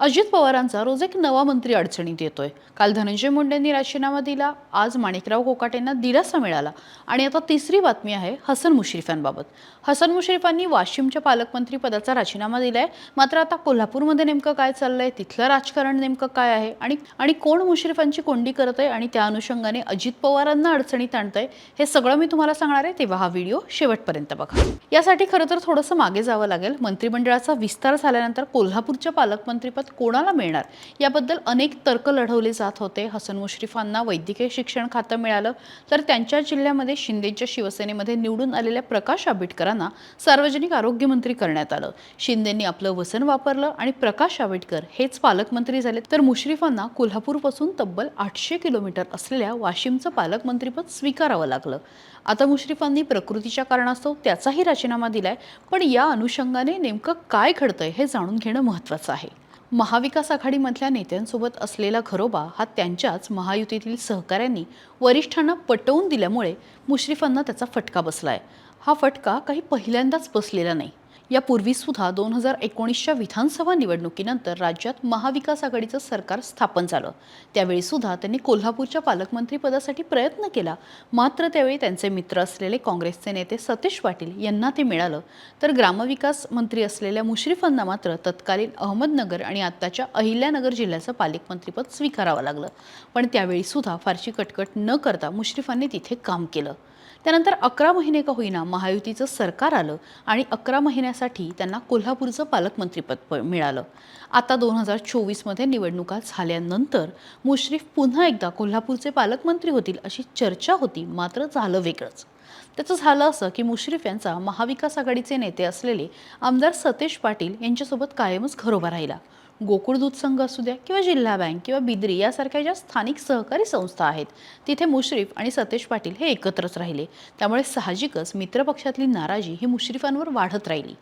अजित पवारांचा रोज एक नवा मंत्री अडचणीत येतोय. काल धनंजय मुंडेंनी राजीनामा दिला आज माणिकराव कोकाटेंना दिलासा मिळाला. आणि आता तिसरी बातमी आहे हसन मुश्रीफांबाबत. हसन मुश्रीफांनी वाशिमच्या पालकमंत्री पदाचा राजीनामा दिलाय. मात्र आता कोल्हापूरमध्ये नेमकं काय चाललंय तिथलं राजकारण नेमकं काय आहे आणि आणि कोण मुश्रीफांची कोंडी करत आहे आणि त्या अनुषंगाने अजित पवारांना अडचणीत आणतंय हे सगळं मी तुम्हाला सांगणार आहे तेव्हा हा व्हिडिओ शेवटपर्यंत बघा. यासाठी खरं तर थोडंसं मागे जावं लागेल. मंत्रिमंडळाचा विस्तार झाल्यानंतर कोल्हापूरच्या पालकमंत्रीपद कोणाला मिळणार? याबद्दल अनेक तर्क लढवले जात होते. हसन मुश्रीफांना वैद्यकीय शिक्षण खातं मिळालं. तर त्यांच्या जिल्ह्यामध्ये शिंदेच्या शिवसेनेमध्ये निवडून आलेल्या प्रकाश आंबेडकरांना सार्वजनिक आरोग्यमंत्री करण्यात आलं. शिंदेंनी आपलं वसन वापरलं आणि प्रकाश आंबेडकर हेच पालकमंत्री झाले. तर मुश्रीफांना कोल्हापूरपासून तब्बल आठशे किलोमीटर असलेल्या वाशिमचं पालकमंत्रीपद स्वीकारावं लागलं. आता मुश्रीफांनी प्रकृतीच्या कारणास्तव त्याचाही राजीनामा दिलाय. पण या अनुषंगाने नेमकं काय घडतंय हे जाणून घेणं महत्त्वाचं आहे. महाविकास आघाडीमधल्या नेत्यांसोबत असलेला खरोबा हा त्यांच्याच महायुतीतील सहकाऱ्यांनी वरिष्ठांना पटवून दिल्यामुळे मुश्रीफांना त्याचा फटका बसलाय. हा फटका काही पहिल्यांदाच बसलेला नाही. यापूर्वीसुद्धा दोन हजार एकोणीसच्या विधानसभा निवडणुकीनंतर राज्यात महाविकास आघाडीचं सरकार स्थापन झालं. त्यावेळी सुद्धा त्यांनी कोल्हापूरच्या पालकमंत्रीपदासाठी प्रयत्न केला. मात्र त्यावेळी त्यांचे मित्र असलेले काँग्रेसचे नेते सतीश पाटील यांना ते मिळालं. तर ग्रामविकास मंत्री असलेल्या मुश्रीफांना मात्र तत्कालीन अहमदनगर आणि आत्ताच्या अहिल्यानगर जिल्ह्याचं पालकमंत्रीपद स्वीकारावं लागलं. पण त्यावेळी सुद्धा फारशी कटकट न करता मुश्रीफांनी तिथे काम केलं. त्यानंतर अकरा महिने का होईना महायुतीचं सरकार आलं आणि अकरा महिन्यासाठी त्यांना कोल्हापूरचं पालकमंत्रीपद मिळालं. आता दोन हजार चोवीसमध्ये निवडणुका झाल्यानंतर मुश्रीफ पुन्हा एकदा कोल्हापूरचे पालकमंत्री होतील अशी चर्चा होती मात्र झालं वेगळंच. त्याचं झालं असं की मुश्रीफ यांचा महाविकास आघाडीचे नेते असलेले आमदार सतेज पाटील यांच्यासोबत कायमच घरोबा राहिला. गोकुळ दूध संघ असू द्या किंवा जिल्हा बँक किंवा बिद्री यासारख्या ज्या स्थानिक सहकारी संस्था आहेत तिथे मुश्रीफ आणि सतेज पाटील हे एकत्रच राहिले. त्यामुळे साहजिकच मित्रपक्षातली नाराजी ही मुश्रीफांवर वाढत राहिली.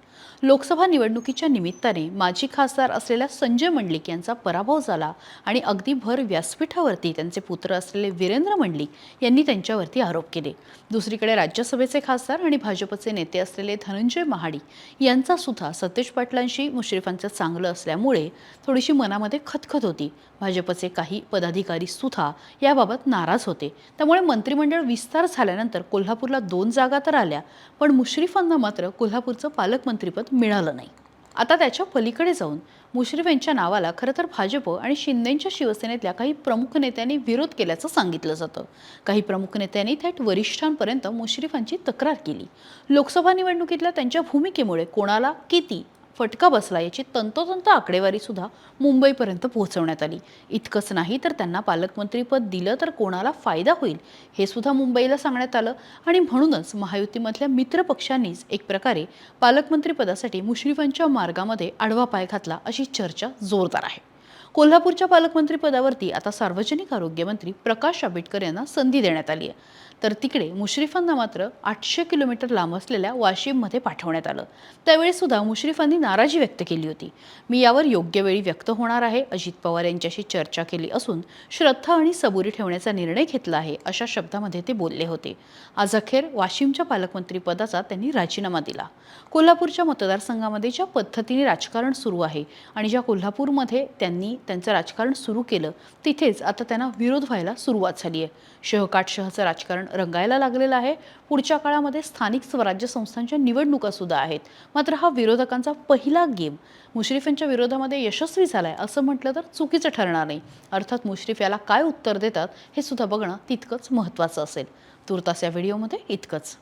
लोकसभा निवडणुकीच्या निमित्ताने माजी खासदार असलेल्या संजय मंडलिक यांचा पराभव झाला आणि अगदी भर व्यासपीठावरती त्यांचे पुत्र असलेले वीरेंद्र मंडलिक यांनी त्यांच्यावरती आरोप केले. दुसरीकडे राज्यसभेचे खासदार आणि भाजपचे नेते असलेले धनंजय महाडी यांचा सुद्धा सतेज पाटलांशी मुश्रीफांचं चांगलं असल्यामुळे थोडीशी मनामध्ये खतखत होती. भाजपचे काही पदाधिकारी सुद्धा याबाबत नाराज होते. त्यामुळे मंत्रिमंडळ विस्तार झाल्यानंतर कोल्हापूरला दोन जागा तर आल्या पण मुश्रीफांना मात्र कोल्हापूरचं पालकमंत्रीपद मिळालं नाही. आता त्याच्या पलीकडे जाऊन मुश्रीफ यांच्या नावाला खरं तर भाजप आणि शिंदेच्या शिवसेनेतल्या काही प्रमुख नेत्यांनी विरोध केल्याचं सांगितलं जातं. काही प्रमुख नेत्यांनी थेट वरिष्ठांपर्यंत मुश्रीफांची तक्रार केली. लोकसभा निवडणुकीतल्या त्यांच्या भूमिकेमुळे कोणाला किती फटका बसला. याची तंतोतंत आकडेवारीसुद्धा मुंबईपर्यंत पोहोचवण्यात आली. इतकंच नाही तर त्यांना पालकमंत्रीपद दिलं तर कोणाला फायदा होईल हे सुद्धा मुंबईला सांगण्यात आलं. आणि म्हणूनच महायुतीमधल्या मित्रपक्षांनीच एक प्रकारे पालकमंत्रीपदासाठी मुश्रीफांच्या मार्गामध्ये आडवा पाय घातला अशी चर्चा जोरदार आहे. कोल्हापूरच्या पालकमंत्रीपदावरती आता सार्वजनिक आरोग्यमंत्री प्रकाश आंबेडकर यांना संधी देण्यात आली आहे. तर तिकडे मुश्रीफांना मात्र आठशे किलोमीटर लांब असलेल्या वाशिममध्ये पाठवण्यात आलं. त्यावेळी सुद्धा मुश्रीफांनी नाराजी व्यक्त केली होती. मी यावर योग्य वेळी व्यक्त होणार आहे अजित पवार यांच्याशी चर्चा केली असून श्रद्धा आणि सबुरी ठेवण्याचा निर्णय घेतला आहे अशा शब्दामध्ये ते बोलले होते. आज अखेर वाशिमच्या पालकमंत्रीपदाचा त्यांनी राजीनामा दिला. कोल्हापूरच्या मतदारसंघामध्ये ज्या पद्धतीने राजकारण सुरू आहे आणि ज्या कोल्हापूरमध्ये त्यांनी त्यांचं राजकारण सुरू केलं. तिथेच आता त्यांना विरोध व्हायला सुरुवात झाली आहे. शहकाट शहचं राजकारण रंगायला लागलेलं आहे. पुढच्या काळामध्ये स्थानिक स्वराज्य संस्थांच्या निवडणुका सुद्धा आहेत. मात्र हा विरोधकांचा पहिला गेम मुश्रीफ यांच्या विरोधामध्ये यशस्वी झालाय असं म्हटलं तर चुकीचं ठरणार नाही. अर्थात मुश्रीफ याला काय उत्तर देतात हे सुद्धा बघणं तितकंच महत्त्वाचं असेल. तुर्तास या व्हिडिओमध्ये इतकंच.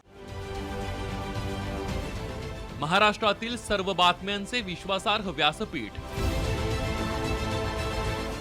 महाराष्ट्रातील सर्व बातम्यांचे विश्वासार्ह व्यासपीठ